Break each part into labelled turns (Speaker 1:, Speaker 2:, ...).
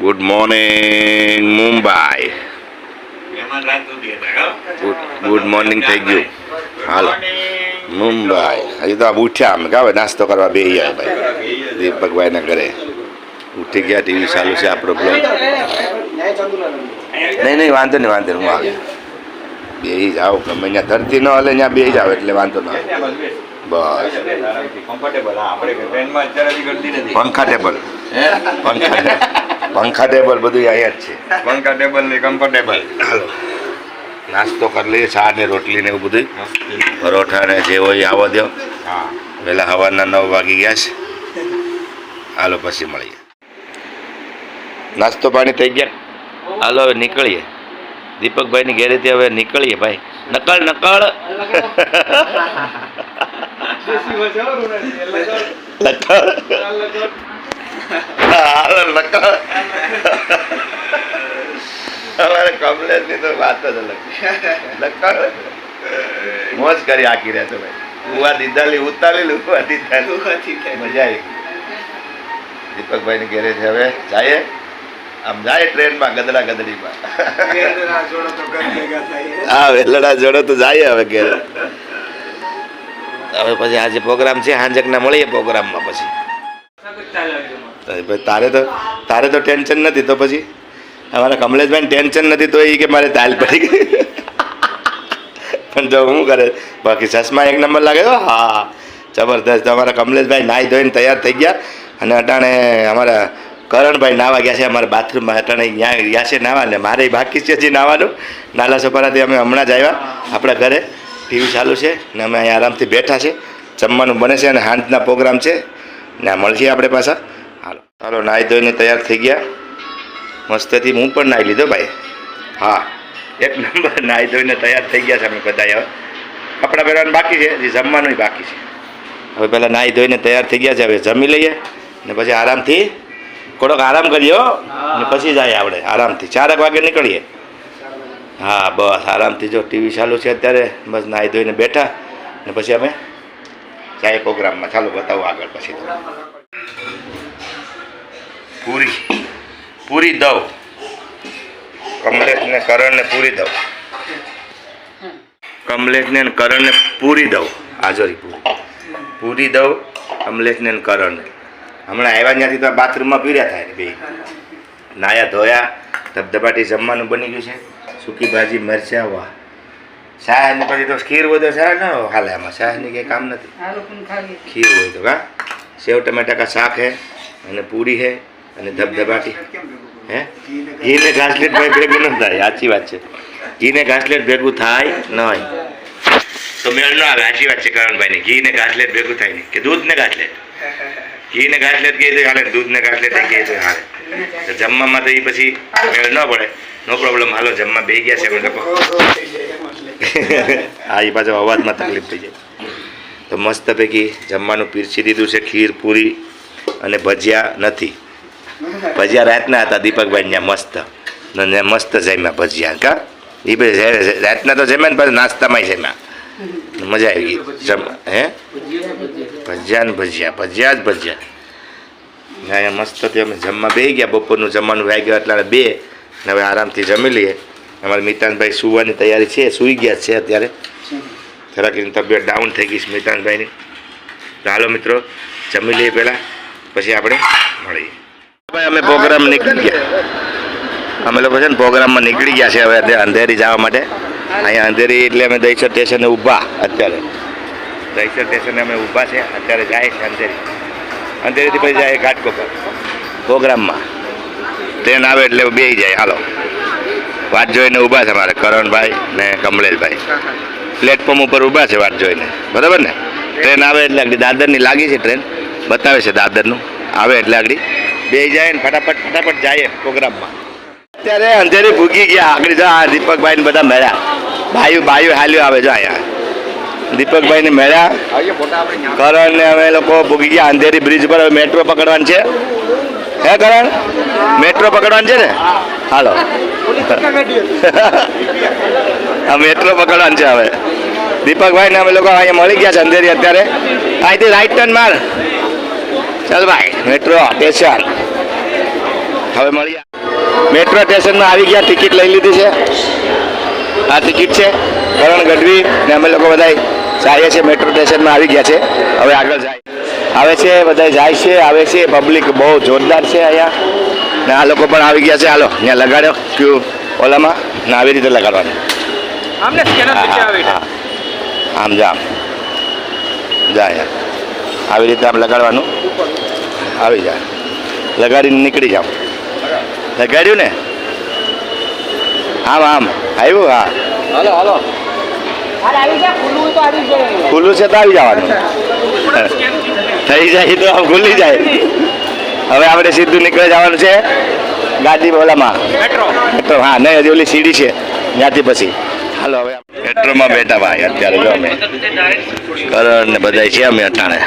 Speaker 1: Good morning Mumbai? Good morning થઈ ગયું હાલો. મુંબઈ હજી તો આ ઉઠ્યા અમે. કાવે નાસ્તો કરવા બે ગયા ભાઈ દીપકભાઈના ઘરે. ઉઠી ગયા ટીવી ચાલુ છે આપણો બ્લોગ. નહીં નહીં વાંધો નહીં વાંધો હું આવી બે જાઓ. ગમે અહીંયા ધરતી ન હલે ત્યાં બે જાવ એટલે વાંધો ન આવે. બસ.
Speaker 2: કમ્ફર્ટેબલ હા આપણે ટ્રેનમાં અત્યારે ગળતી નથી.
Speaker 1: પંખા ટેબલ
Speaker 2: હે?
Speaker 1: પંખા પંખા ટેબલ બધું અહીંયા જ છે.
Speaker 2: પંખા ટેબલ ને કમ્ફર્ટેબલ
Speaker 1: નાસ્તો કરી લઈએ ચા ને રોટલી ને એવું બધું પરોઠા ને જે હોય આવવા દો
Speaker 2: હા.
Speaker 1: વહેલા સવારના નવ વાગી ગયા છે. હાલો પછી મળીએ. નાસ્તો પાણી થઈ ગયા? હાલો હવે નીકળીએ. દીપકભાઈની ઘેરેથી હવે નીકળીએ ભાઈ. નકળ નકળ. અમારે કમલેશની તો વાત મોજ આવી દીપકભાઈ ની ઘેરે છે હવે જાય આમ જાય ટ્રેનમાં ગદડા ગદડીમાં હા વેલડા જોડો તો જાય હવે ઘેરે. હવે પછી આજે પ્રોગ્રામ છે, હાંજકના મળીએ પ્રોગ્રામમાં પછી. તારે તો તારે તો ટેન્શન નથી તો પછી? અમારા કમલેશભાઈ ટેન્શન નથી તો એ કે મારે તાલ પડી ગઈ. પણ જો હું કરે? બાકી ચશ્મા એક નંબર લાગે. હા જબરદસ્ત. અમારા કમલેશભાઈ નાહી ધોઈને તૈયાર થઈ ગયા. અને અટાણે અમારા કરણભાઈ નાવા ગયા છે. અમારા બાથરૂમમાં અટાણે ગયા છે નાવા. ને મારે બાકી છે હજી નાવાનું. નાલા સપારાથી અમે હમણાં જ આવ્યા આપણા ઘરે. ટીવી ચાલુ છે ને અમે અહીંયા આરામથી બેઠા છે. જમવાનું બને છે અને હાંજના પ્રોગ્રામ છે. ને મળીએ આપણે પાછા. હાલો. ચાલો નાહી ધોઈને તૈયાર થઈ ગયા. મસ્તથી હું પણ નાહી લીધો ભાઈ. હા. એક નંબર નાહી ધોઈને તૈયાર થઈ ગયા છે અમે બધા હવે. કપડાં પહેરવાનું બાકી છે, હજી જમવાનું બાકી છે. હવે પહેલાં નાહી ધોઈને તૈયાર થઈ ગયા છે, હવે જમી લઈએ. ને પછી આરામથી, થોડોક આરામ કરીએ ને પછી જાય આપણે, આરામથી. ચારક વાગે નીકળીએ. હા, બસ. આરામથી જો ટીવી ચાલુ છે અત્યારે. બસ નાહી ધોઈને બેઠા. ને પછી અમે ચાય પ્રોગ્રામમાં. ચાલો બતાવો આગળ પછી તો પૂરી. પૂરી દઉં કમલેશને કરણને પૂરી દઉં કમલેશને કરણને પૂરી દઉં હાજરી પૂરી. પૂરી દઉં કમલેશને કરણને. હમણાં આવ્યા ત્યાંથી તો બાથરૂમમાં પીર્યા થાય ને બે. નાયા ધોયા, ધબધબાટી જમવાનું બની ગયું છે. સૂકી ભાજી મરચાં વાહ. શાહ ને પછી તો ખીર હોય તો શાહ ન? હાલે આમાં શાહની કંઈ કામ નથી. ખીર હોય તો કા સેવ ટમેટા કા શાક હે અને પૂરી હે અને ધબધબાટી હે? ઘીને ઘાસલેટ ભાઈ ભેગું ન થાય સાચી વાત છે. ઘીને ઘાસલેટ ભેગું થાય નહીં. તો મેળ ન આવે સાચી વાત છે કરણભાઈની. ઘી ને ઘાસલેટ ભેગું થાય નહીં. કે દૂધ ને ઘાસલેટ? ઘી ને ઘાસલેટ કહે તો હાલે દૂધ ને ઘાસલેટ કહે તો હાલે. જમવામાં તો એ પછી મેળ ન પડે. નો પ્રોબ્લેમ હાલો, જમવા બે ગયા છે અમે લોકો. હા, એ પાછો અવાજમાં તકલીફ થઈ જાય. તો મસ્ત પૈકી જમવાનું પીરસી દીધું છે, ખીર, પૂરી અને ભજીયા નથી. ભજીયા રાતના હતા, દીપકભાઈ ત્યાં મસ્ત. મસ્ત જમ્યા ભજીયા, કા? એ પછી રાતના તો જમ્યા ને પછી નાસ્તામાં જમ્યા. મજા આવી ગઈ. જમ, હે? ભજીયા ને ભજીયા ભજીયા જ ભજીયા. ને અહીંયા મસ્તથી અમે જમવા બે ગયા. બપોરનું જમવાનું વાગ્યો એટલે બે. ને હવે આરામથી જમી લઈએ. અમારા મિતાનભાઈ સુવાની તૈયારી છે. સૂઈ ગયા છે અત્યારે. એની તબિયત ડાઉન થઈ ગઈ છે મિતાનભાઈની. તો મિત્રો, જમી લઈએ પહેલાં. પછી આપણે મળીએ. ભાઈ, અમે પ્રોગ્રામ નીકળી ગયા. અમે લોકો છે ને પ્રોગ્રામમાં નીકળી ગયા છે હવે અંધેરી જવા માટે. અહીંયા અંધેરી એટલે અમે દહીસર સ્ટેશને ઊભા અત્યારે. દહીસર સ્ટેશને અમે ઊભા છે. અત્યારે જાય છે અંધેરી. અંધેરીથી પછી જાય ઘાટકોપર પ્રોગ્રામમાં. ટ્રેન આવે એટલે બે જાય, હાલો. વાટ જોઈને ઊભા છે મારે, કરણભાઈ ને કમલેશભાઈ. પ્લેટફોર્મ ઉપર ઊભા છે વાટ જોઈને. બરાબર ને? ટ્રેન આવે એટલે આગળ દાદરની લાગી છે ટ્રેન. બતાવે છે દાદરનું. આવે એટલે આગળ. બે જાય ને ફટાફટ ફટાફટ જાય પ્રોગ્રામમાં. અત્યારે અંધેરી ભૂગી ગયા. આગળ જો આ દીપકભાઈ ને બધા મેળ્યા ભાઈઓ ભાઈઓ હાલ્યો આવે જો અહીંયા. દીપકભાઈ ને મેળ્યા. કરણ ને અમે લોકો ભૂગી ગયા. અંધેરી બ્રિજ પર મેટ્રો પકડવાનું છે. હે કરણ? મેટ્રો પકડવાનું છે ને? હાલો. આ મેટ્રો પકડવાનું છે હવે. દીપકભાઈ ને અમે લોકો અહીંયા મળી ગયા છે અંધેરી અત્યારે. અહીંથી રાઈટ ટર્ન માર. ચાલ ભાઈ મેટ્રો સ્ટેશન હવે મળીએ મેટ્રો સ્ટેશનમાં આવી ગયા ટિકિટ લઈ લીધી છે. આ ટિકિટ છે. કરણ ગઢવી ને અમે લોકો બધા જઈએ છે મેટ્રો સ્ટેશનમાં આવી ગયા છે. હવે આગળ જાય. આવે છે બધા જાય છે આવે છે. પબ્લિક બહુ જોરદાર છે અહીંયા. ને આ લોકો પણ આવી ગયા છે. હાલો ત્યાં લગાડ્યો ક્યુ ઓલામાં. ને આવી રીતે લગાડવાનું. આમ જા જાય આવી રીતે આમ લગાડવાનું. આવી જાય. લગાડીને નીકળી જાવ લગાડ્યું ને? આમ આમ. આવ્યું? હા.
Speaker 3: હાલો હાલો. ખુલ્લું
Speaker 1: છે તો આવી જવાનું. થઈ જાય તો આમ ખુલ્લી જાય. હવે આપણે સીધું નીકળી જવાનું છે ગાડી ઓલામાં.
Speaker 3: મેટ્રો.
Speaker 1: મેટ્રો હા નહીં હજી ઓલી સીડી છે. ત્યાંથી પછી. હાલો હવે મેટ્રોમાં બેઠા ભાઈ અત્યારે જો અમે. કરણ ને બધા છે અમે અટાણે.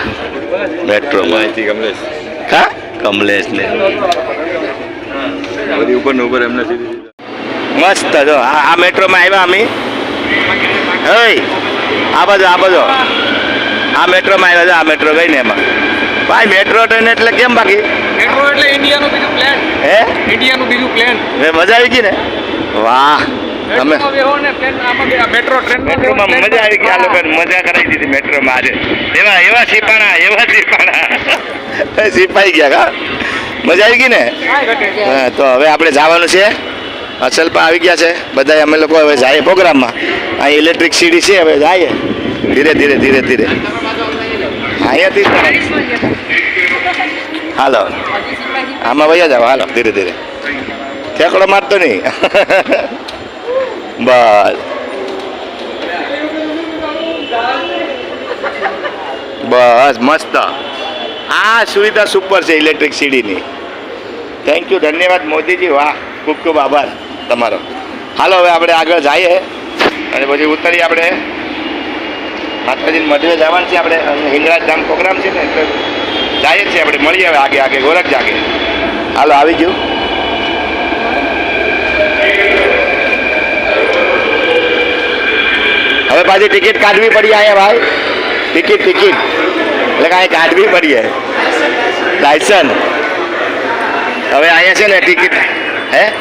Speaker 1: મેટ્રોમાં.
Speaker 2: કમલેશ.
Speaker 1: હા? કમલેશ ને.
Speaker 2: ઉપર ને ઉપર એમને
Speaker 1: મસ્ત જો આ મેટ્રોમાં આવ્યા અમે. હઈ. આ બાજુ આ બાજુ. આ મેટ્રોમાં આવ્યા છે આ મેટ્રો ગઈ ને એમાં. ભાઈ મેટ્રો ટ્રેન એટલે કેમ બાકી?
Speaker 3: મેટ્રો એટલે ઇન્ડિયાનું બીજું પ્લેન
Speaker 1: હે?
Speaker 3: ઇન્ડિયાનું બીજું પ્લેન
Speaker 1: એ મજા આવી ગઈ ને? વાહ. તમે
Speaker 3: મેટ્રો ટ્રેન
Speaker 1: મેટ્રોમાં મજા આવી ગઈ આ લોકોને મજા કરાવી દીધી મેટ્રોમાં આજે. એવા એવા સિપાણા એવા સિપાણા. સિપાઈ ગયા કા? મજા આવી ગઈ ને? હા, તો હવે આપણે જવાનું છે. અસલ પણ આવી ગયા છે. બધા અમે લોકો હવે જાય પ્રોગ્રામમાં. અહીં ઇલેક્ટ્રિક સીડી છે, હવે જાય ધીરે ધીરે ધીરે ધીરે. અહીંયાથી હાલો. આમાં વૈયા જાવ હાલો, ધીરે ધીરે. ઠેકડો મારતો નહીં. બસ. બસ, મસ્ત. આ સુવિધા સુપર છે ઇલેક્ટ્રિક સીડીની થેન્ક યુ ધન્યવાદ મોદીજી. વાહ, ખૂબ ખૂબ આભાર. તમારો. હાલો, હવે આપણે આગળ જઈએ. અને પછી ઉતરીએ આપણે. માતાજીને મઢવે જવાનું છે આપણે. હિંગરાજ ધામ પ્રોગ્રામ છે ને, એટલે જઈએ છીએ આપણે. મળીએ હવે આગે આગે, ગોરખ જાગે. હાલો, આવી ગયું. હવે પાછી ટિકિટ કાઢવી પડી અહીંયા ભાઈ. Ticket ticket. એટલે કાંઈ કાઢવી પડીએ. લાયસન્સ હવે અહીંયા છે ને ટિકિટ. હે?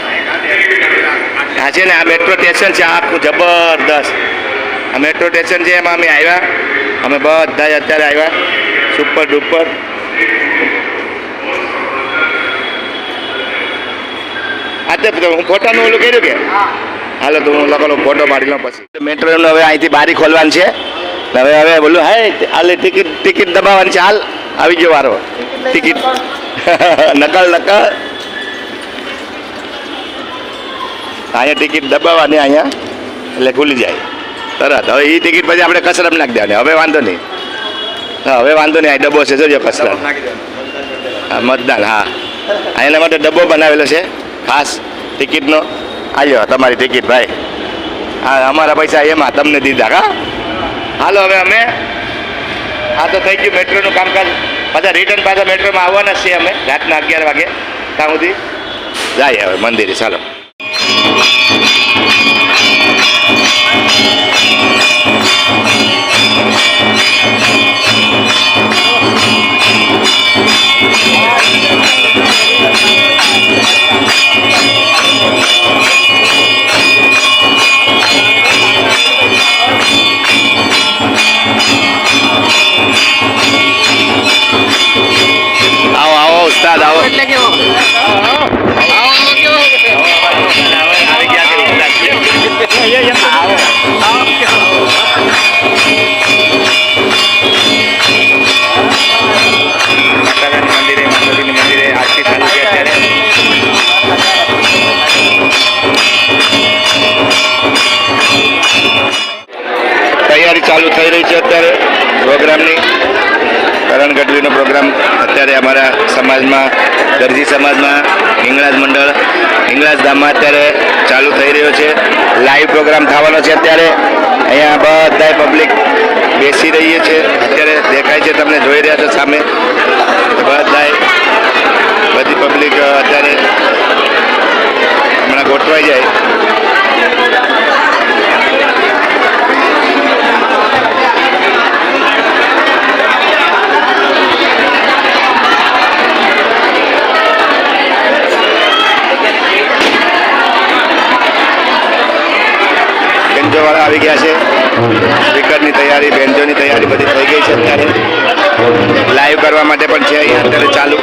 Speaker 1: હા છે ને આ મેટ્રો સ્ટેશન છે આખું જબરદસ્ત. આ મેટ્રો સ્ટેશન છે એમાં અમે આવ્યા. અમે બધા જ અત્યારે આવ્યા. સુપર ડુપર આજે હું ફોટાનું ઓલું કર્યું કે? હાલો તો હું લખો ફોટો પાડી લઉં પછી. મેટ્રોનું હવે અહીંથી બારી ખોલવાની છે. હવે હવે બોલું હે હાલે ટિકિટ ટિકિટ દબાવવાની છે હાલ. આવી ગયો વારો. ટિકિટ નકલ નકલ. અહીંયા ટિકિટ દબાવવાની અહીંયા એટલે ખુલી જાય. તરત. હવે એ ટિકિટ પછી આપણે કસરત નાખી દેવાની. હવે વાંધો નહીં. હા હવે વાંધો નહીં. આ ડબ્બો છે જોજો કસરત હા મતદાન હા. અહીં એના માટે ડબ્બો બનાવેલો છે. ખાસ ટિકિટનો. આવ્યો તમારી ટિકિટ ભાઈ. હા અમારા પૈસા એમાં તમને દીધા હા હાલો હવે અમે હા તો થઈ ગયું મેટ્રોનું કામકાજ. પાછા રિટર્ન પાછા મેટ્રોમાં આવવાના છીએ અમે રાતના અગિયાર વાગે ત્યાં સુધી. જાય હવે મંદિરે ચાલો. Thank you. સમાજમાં હિંગળાજ મંડળ, હિંગળાજ ધામમાં અત્યારે ચાલુ થઈ રહ્યો છે. લાઈવ પ્રોગ્રામ થવાનો છે અત્યારે. અહીંયા બધાય પબ્લિક બેસી રહીએ છે. અત્યારે દેખાય છે તમને જોઈ રહ્યા છો સામે. બધાય, બધી પબ્લિક અત્યારે હમણાં ગોઠવાઈ જાય. વાળા આવી ગયા છે. સ્પીકરની તૈયારી બેન્જોની તૈયારી બધી થઈ ગઈ છે અત્યારે. લાઈવ કરવા માટે પણ છે અહીંયા અત્યારે ચાલુ.